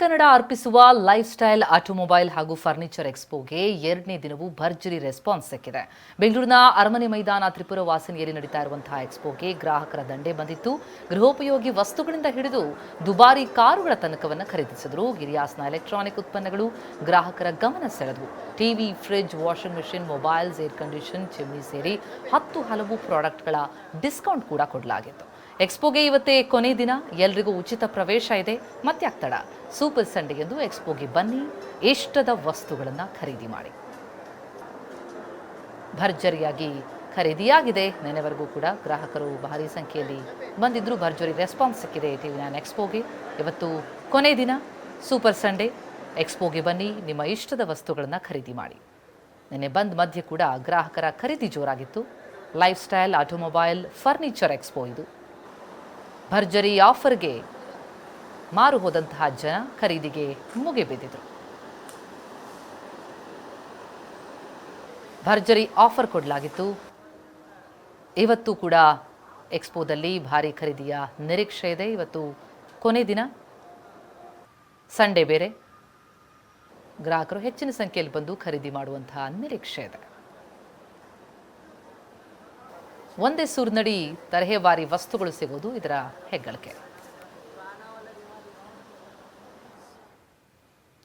ಕನ್ನಡ ಅರ್ಪಿಸುವ lifestyle automobile ಹಾಗೂ furniture ಎಕ್ಸ್ಪೋಗೆ ಎರಡನೇ ದಿನವೂ ಭರ್ಜರಿ ರೆಸ್ಪಾನ್ಸ್ ಸಿಕ್ಕಿದೆ. ಬೆಂಗಳೂರಿನ ಅರಮನೆ ಮೈದಾನ ತ್ರಿಪುರ ವಾಸನೆಯಲ್ಲಿ ನಡೀತಾ ಇರುವಂತಹ ಎಕ್ಸ್ಪೋಗೆ ಗ್ರಾಹಕರ ದಂಡೆ ಬಂದಿತ್ತು. ಗೃಹೋಪಯೋಗಿ ವಸ್ತುಗಳಿಂದ ಹಿಡಿದು ದುಬಾರಿ ಕಾರುಗಳ ತನಕವನ್ನು ಖರೀದಿಸಿದರು. ಗಿರಿಯಾಸ್ನ ಎಲೆಕ್ಟ್ರಾನಿಕ್ ಉತ್ಪನ್ನಗಳು ಗ್ರಾಹಕರ ಗಮನ ಸೆಳೆದವು. TV, fridge, washing machine, mobiles, air condition, chimney ಸೇರಿ ಹತ್ತು ಹಲವು ಪ್ರಾಡಕ್ಟ್ಗಳ ಡಿಸ್ಕೌಂಟ್ ಕೂಡ ಕೊಡಲಾಗಿತ್ತು. ಎಕ್ಸ್ಪೋಗೆ ಇವತ್ತೇ ಕೊನೆ ದಿನ. ಎಲ್ರಿಗೂ ಉಚಿತ ಪ್ರವೇಶ ಇದೆ. ಮತ್ತೆ ಆಗ್ತಡ ಸೂಪರ್ ಸಂಡೆಗೆಂದು ಎಕ್ಸ್ಪೋಗೆ ಬನ್ನಿ. ಇಷ್ಟದ ವಸ್ತುಗಳನ್ನು ಖರೀದಿ ಮಾಡಿ. ಭರ್ಜರಿಯಾಗಿ ಖರೀದಿಯಾಗಿದೆ. ನೆನೆವರೆಗೂ ಕೂಡ ಗ್ರಾಹಕರು ಭಾರಿ ಸಂಖ್ಯೆಯಲ್ಲಿ ಬಂದಿದ್ದರು ಭರ್ಜರಿ ರೆಸ್ಪಾನ್ಸ್ ಸಿಕ್ಕಿದೆ. ಟಿವಿ ನಾನು ಎಕ್ಸ್ಪೋಗೆ. ಇವತ್ತು ಕೊನೆ ದಿನ. Super Sunday. ಎಕ್ಸ್ಪೋಗೆ ಬನ್ನಿ. ನಿಮ್ಮ ಇಷ್ಟದ ವಸ್ತುಗಳನ್ನು ಖರೀದಿ ಮಾಡಿ. ನಿನ್ನೆ ಬಂದ್ ಮಧ್ಯೆ ಕೂಡ ಗ್ರಾಹಕರ ಖರೀದಿ ಜೋರಾಗಿತ್ತು. Lifestyle, automobile, furniture expo ಇದು. ಭರ್ಜರಿ ಆಫರ್ಗೆ ಮಾರು ಹೋದಂತಹ ಜನ ಖರೀದಿಗೆ ಮುಗಿಬಿದ್ದಿದ್ರು ಭರ್ಜರಿ ಆಫರ್ ಕೊಡಲಾಗಿತ್ತು. ಇವತ್ತು ಕೂಡ ಎಕ್ಸ್ಪೋದಲ್ಲಿ ಭಾರಿ ಖರೀದಿಯ ನಿರೀಕ್ಷೆ ಇದೆ. ಇವತ್ತು ಕೊನೆ ದಿನ. ಸಂಡೇ ಬೇರೆ. ಗ್ರಾಹಕರು ಹೆಚ್ಚಿನ ಸಂಖ್ಯೆಯಲ್ಲಿ ಬಂದು ಖರೀದಿ ಮಾಡುವಂತಹ ನಿರೀಕ್ಷೆ ಇದೆ. ಒಂದೇ ಸೂರಿನಡಿ ತರಹೇವಾರಿ ವಸ್ತುಗಳು ಸಿಗೋದು ಇದರ ಹೆಗ್ಗಳಿಕೆ.